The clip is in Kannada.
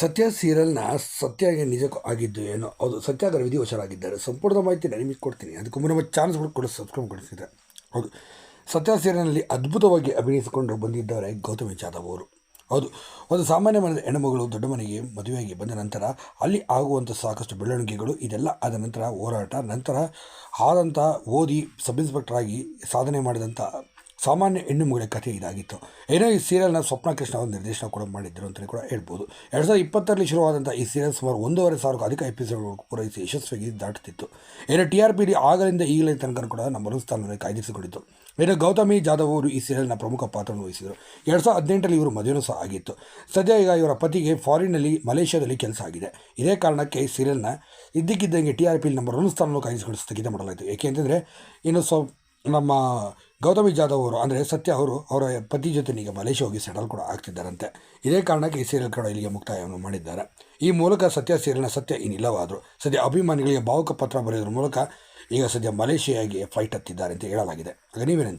ಸತ್ಯ ಸೀರಿಯಲ್ನ ಸತ್ಯಾಗೆ ನಿಜಕ್ಕೂ ಆಗಿದ್ದು ಏನೋ, ಹೌದು, ಸತ್ಯಾಗ್ರಹ ವಿಧಿವಶರಾಗಿದ್ದಾರೆ ಸಂಪೂರ್ಣ ಮಾಹಿತಿ ನಾನು ನಿಮಗೆ ಕೊಡ್ತೀನಿ. ಅದಕ್ಕೂ ಮುನ್ನ ಚಾನ್ಸ್ ಕೂಡ ಕೂಡ ಸಬ್ಸ್ಕ್ರೈಬ್ ಕೊಡಿಸಿದ್ದಾರೆ ಹೌದು. ಸತ್ಯ ಸೀರಿಯಲ್ನಲ್ಲಿ ಅದ್ಭುತವಾಗಿ ಅಭಿನಯಿಸಿಕೊಂಡು ಬಂದಿದ್ದಾರೆ ಗೌತಮಿ ಜಾಧವ್ ಅವರು. ಹೌದು. ಒಂದು ಸಾಮಾನ್ಯ ಮನದ ಹೆಣ್ಣುಮಗಳು ದೊಡ್ಡ ಮನೆಗೆ ಮದುವೆಯಾಗಿ ಬಂದ ನಂತರ ಅಲ್ಲಿ ಆಗುವಂಥ ಸಾಕಷ್ಟು ಬೆಳವಣಿಗೆಗಳು, ಇದೆಲ್ಲ ಆದ ನಂತರ ಹೋರಾಟ, ನಂತರ ಆದಂಥ ಓದಿ ಸಬ್ ಇನ್ಸ್ಪೆಕ್ಟರ್ ಆಗಿ ಸಾಧನೆ ಮಾಡಿದಂಥ ಸಾಮಾನ್ಯ ಹೆಣ್ಣು ಮಗಳ ಕಥೆ ಇದಾಗಿತ್ತು. ಏನೋ ಈ ಸೀರಿಯಲ್ನ ಸ್ವಪ್ನ ಕೃಷ್ಣ ಅವರು ನಿರ್ದೇಶನ ಕೂಡ ಮಾಡಿದ್ದರು ಅಂತಲೇ ಕೂಡ ಹೇಳ್ಬೋದು. ಎರಡು ಸಾವಿರದ ಇಪ್ಪತ್ತರಲ್ಲಿ ಶುರುವಾದಂಥ ಈ ಸೀರಿಯಲ್ ಸುಮಾರು ಒಂದೂವರೆ ಸಾವಿರಕ್ಕೂ ಅಧಿಕ ಎಪಿಸೋಡ್ ಪೂರೈಸಿ ಯಶಸ್ವಿಯಾಗಿ ದಾಟುತ್ತಿತ್ತು ಏನೋ ಟಿ ಆರ್ ಪಿ ಡಿ ಆಗಲಿಂದ ಈಗಲೇ ತನಕ ಕೂಡ ನಮ್ಮ ಸ್ಥಾನದಲ್ಲಿ ಕಾಯ್ದಿರಿಸಿಕೊಂಡಿತ್ತು. ಏನೋ ಗೌತಮಿ ಜಾಧವ್ ಅವರು ಈ ಸೀರಿಯಲ್ನ ಪ್ರಮುಖ ಪಾತ್ರವನ್ನು ವಹಿಸಿದರು. ಎರಡು ಸಾವಿರದ ಹದಿನೆಂಟರಲ್ಲಿ ಇವರು ಮದುವೆ ಸಹ ಆಗಿತ್ತು. ಸದ್ಯ ಈಗ ಇವರ ಪತಿಗೆ ಫಾರಿನ್ನಲ್ಲಿ ಮಲೇಷ್ಯಾದಲ್ಲಿ ಕೆಲಸ ಆಗಿದೆ. ಇದೇ ಕಾರಣಕ್ಕೆ ಈ ಸೀರಿಯಲ್ನ ಇದ್ದಕ್ಕಿದ್ದಂಗೆ ಟಿ ಆರ್ ಪಿ ನಂಬರ್ ಒಂದು ಸ್ಥಾನವನ್ನು ಕಾಯ್ದಿರಿಸಿಕೊಂಡು ಸ್ಥಗಿತ ಮಾಡಲಾಯಿತು ಏಕೆಂತಂದರೆ ಇನ್ನು ಸ್ವ ನಮ್ಮ ಗೌತಮಿ ಜಾಧವ್ ಅವರು, ಅಂದರೆ ಸತ್ಯ ಅವರು, ಅವರ ಪತಿ ಜೊತೆನಿಗೆ ಮಲೇಷ್ಯಾ ಹೋಗಿ ಸೆಟಲ್ ಕೂಡ ಆಗ್ತಿದ್ದಾರಂತೆ. ಇದೇ ಕಾರಣಕ್ಕೆ ಈ ಸೀರಿಯಲ್ ಕೂಡ ಇಲ್ಲಿಗೆ ಮುಕ್ತಾಯವನ್ನು ಮಾಡಿದ್ದಾರೆ. ಈ ಮೂಲಕ ಸತ್ಯ ಸೀರಿಯಲ್ನ ಸತ್ಯ ಇನ್ನಿಲ್ಲವಾದರೂ, ಸದ್ಯ ಅಭಿಮಾನಿಗಳಿಗೆ ಭಾವುಕ ಪತ್ರ ಬರೆಯೋದ್ರ ಮೂಲಕ ಈಗ ಸದ್ಯ ಮಲೇಷಿಯಾಗೆ ಫೈಟ್ ಹತ್ತಿದ್ದಾರೆ ಅಂತ ಹೇಳಲಾಗಿದೆ. ಆಗ ನೀವೇನು